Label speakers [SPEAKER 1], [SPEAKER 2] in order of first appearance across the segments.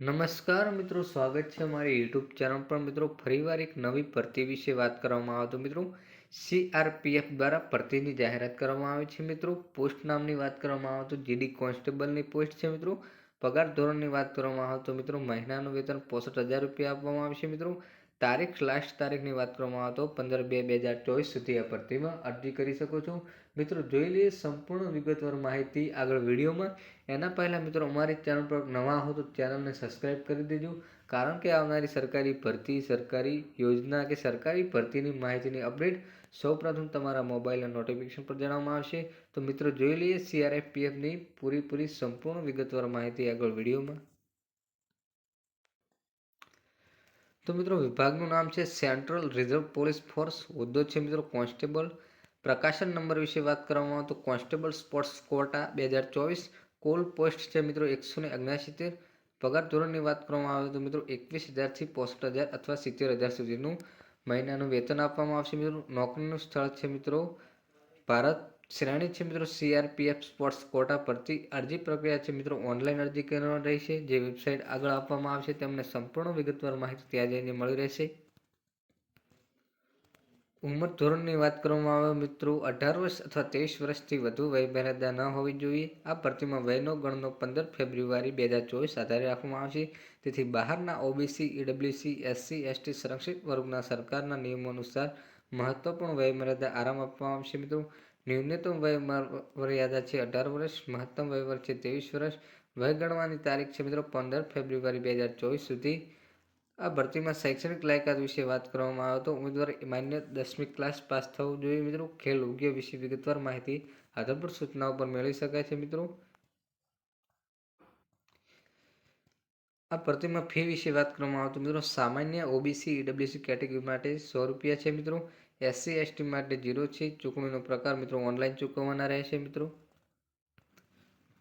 [SPEAKER 1] નમસ્કાર મિત્રો, સ્વાગત છે મારી યુટ્યુબ ચેનલ પર. મિત્રો, ફરીવાર એક નવી ભરતી વિશે વાત કરવામાં આવે તો મિત્રો સીઆરપીએફ દ્વારા ભરતીની જાહેરાત કરવામાં આવે છે. મિત્રો, પોસ્ટ નામની વાત કરવામાં આવે તો જીડી કોન્સ્ટેબલની પોસ્ટ છે. મિત્રો, પગાર ધોરણની વાત કરવામાં આવે તો મિત્રો, મહિનાનું વેતન પોસઠ હજાર રૂપિયા આપવામાં આવશે મિત્રો તારીખ લાસ્ટ તારીખની વાત કરવામાં આવે તો પંદર બે બે હજાર ચોવીસ સુધી આ ભરતીમાં અરજી કરી શકો છો. મિત્રો, જોઈ લઈએ સંપૂર્ણ વિગતવાર માહિતી આગળ વિડીયોમાં. એના પહેલાં મિત્રો, અમારી ચેનલ પર નવા હો તો ચેનલને સબસ્ક્રાઈબ કરી દેજો. કારણ કે આવનારી સરકારી ભરતી, સરકારી યોજના કે સરકારી ભરતીની માહિતીની અપડેટ સૌપ્રથમ તમારા મોબાઈલના નોટિફિકેશન પર જણાવવામાં આવશે. તો મિત્રો, જોઈ લઈએ સીઆરએફપીએફની પૂરીપૂરી સંપૂર્ણ વિગતવાર માહિતી આગળ વિડીયોમાં. તો મિત્રો, વિભાગનું નામ છે સેન્ટ્રલ રિઝર્વ પોલીસ ફોર્સ હોદ્દો છે મિત્રો, કોન્સ્ટેબલ. પ્રકાશન નંબર વિશે વાત કરવામાં આવે તો કોન્સ્ટેબલ સ્પોર્ટ્સ કોટા બે હજાર ચોવીસ. કોલ પોસ્ટ છે મિત્રો એકસો ને અગ્યાસિત્તેર પગાર ધોરણની વાત કરવામાં આવે તો મિત્રો એકવીસ હજારથી પોસઠ હજાર અથવા સિત્તેર હજાર સુધીનું મહિનાનું વેતન આપવામાં આવશે મિત્રો. નોકરીનું સ્થળ છે મિત્રો ભારત. શ્રેણી છે મિત્રો સીઆરપીએફ સ્પોર્ટ્સ કોટા પરથી અરજી પ્રક્રિયા છે મિત્રો ઓનલાઈન અરજી કરવાની રહેશે. જે વેબસાઇટ આગળ આપવામાં આવશે તેમને સંપૂર્ણ વિગતવાર માહિતી ત્યાં જઈને મળી રહેશે. ઉંમર ધોરણની વાત કરવામાં આવે મિત્રો, અઢાર વર્ષ અથવા ત્રેવીસ વર્ષથી વધુ વય મર્યાદા ન હોવી જોઈએ. આ ભરતીમાં વયનો ગણનો પંદર ફેબ્રુઆરી બે હજાર ચોવીસ આધારે રાખવામાં આવશે. તેથી બહારના ઓબીસી ઈડબ્લ્યુસી એસસી એસટી સંરક્ષિત વર્ગના સરકારના નિયમો અનુસાર મહત્વપૂર્ણ વય મર્યાદા આરામ આપવામાં આવશે મિત્રો. ન્યૂનતમ વય મર્યાદા છે. અઢાર વર્ષ, મહત્તમ વય વર્ષ છે. ત્રેવીસ વર્ષ, વય ગણવાની તારીખ છે મિત્રો પંદર ફેબ્રુઆરી બે હજાર ચોવીસ સુધી. આ ભરતીમાં શૈક્ષણિક લાયકાત વિશે વાત કરવામાં આવે તો ઉમેદવાર માન્ય દસમી ક્લાસ પાસ થવું જોઈએ મિત્રો. ખેલ યોગ્ય વિશે વિગતવાર માહિતી આધારભૂત સૂચનાઓ પર મેળવી શકાય છે મિત્રો. આ ભરતીમાં ફી વિશે વાત કરવામાં આવે મિત્રો, સામાન્ય ઓબીસી ઈડબ્લ્યુસી કેટેગરી માટે સો રૂપિયા છે, મિત્રો. એસસી એસટી માટે ઝીરો છે. ચૂકવણીનો પ્રકાર, મિત્રો ઓનલાઈન ચૂકવવાના રહેશે, મિત્રો.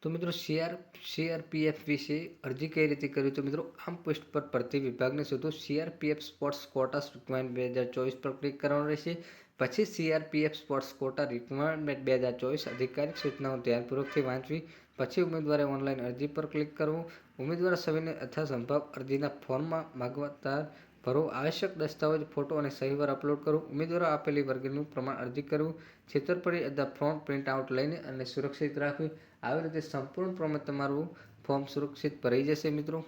[SPEAKER 1] તો મિત્રો સીઆર સીઆરપીએફ વિશે અરજી કઈ રીતે કરવી? તો મિત્રો આમ પોસ્ટ પર ભરતી વિભાગને શોધો. સીઆરપીએફ સ્પોર્ટ્સ કોટા રિક્વાયરમેન્ટ બે હજાર ચોવીસ પર ક્લિક કરવાનું રહેશે. પછી સીઆરપીએફ સ્પોર્ટ્સ કોટા રિક્વાયરમેન્ટ બે હજાર ચોવીસ અધિકારિક સૂચનાઓ ધ્યાનપૂર્વકથી વાંચવી. પછી ઉમેદવારે ઓનલાઈન અરજી પર ક્લિક કરવું. ઉમેદવાર સવિને અથવા સંભવ અરજીના ફોર્મમાં માગવાતા ભરો. આવશ્યક દસ્તાવેજ, ફોટો અને સહીવાર અપલોડ કરવું ઉમેદવારો આપેલી વર્ગનું પ્રમાણ અરજી કરવું. છેતરપડી અથવા ફોર્મ પ્રિન્ટ આઉટ લઈને અને સુરક્ષિત રાખવી. આવી રીતે સંપૂર્ણ પ્રમાણે તમારું ફોર્મ સુરક્ષિત ભરાઈ જશે, મિત્રો.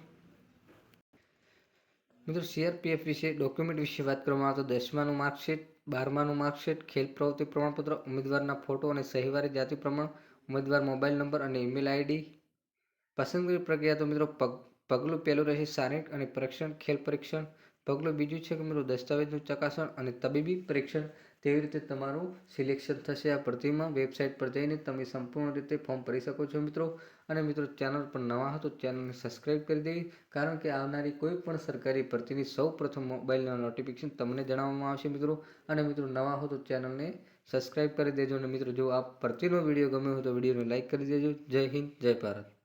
[SPEAKER 1] મિત્રો સીઆરપીએફ વિશે ડોક્યુમેન્ટ વિશે વાત કરવામાં આવે તો દસમાનું માર્કશીટ બારમાનું માર્કશીટ ખેલ પ્રવૃત્તિ પ્રમાણપત્ર, ઉમેદવારના ફોટો અને સહીવારી જાતિ પ્રમાણ, ઉમેદવાર મોબાઈલ નંબર અને ઈમેલ આઈડી. પસંદગી પ્રક્રિયા તો મિત્રો, પગ, પગલું પહેલું રહેશે શારીરિક અને પરીક્ષણ, ખેલ પરીક્ષણ. પગલું બીજું છે કે મિત્રો દસ્તાવેજનું ચકાસણ અને તબીબી પરીક્ષણ તેવી રીતે તમારું સિલેક્શન થશે. આ ભરતીમાં વેબસાઇટ પર જઈને તમે સંપૂર્ણ રીતે ફોર્મ ભરી શકો છો મિત્રો. અને મિત્રો, ચેનલ પર નવા હો તો ચેનલને સબસ્ક્રાઈબ કરી દેવી. કારણ કે આવનારી કોઈ પણ સરકારી ભરતીની સૌ પ્રથમ મોબાઈલના નોટિફિકેશન તમને જણાવવામાં આવશે મિત્રો. અને મિત્રો, નવા હો તો ચેનલને સબસ્ક્રાઈબ કરી દેજો. અને મિત્રો, જો આ ભરતીનો વીડિયો ગમ્યો હોય તો વિડીયોને લાઇક કરી દેજો. જય હિન્દ, જય ભારત.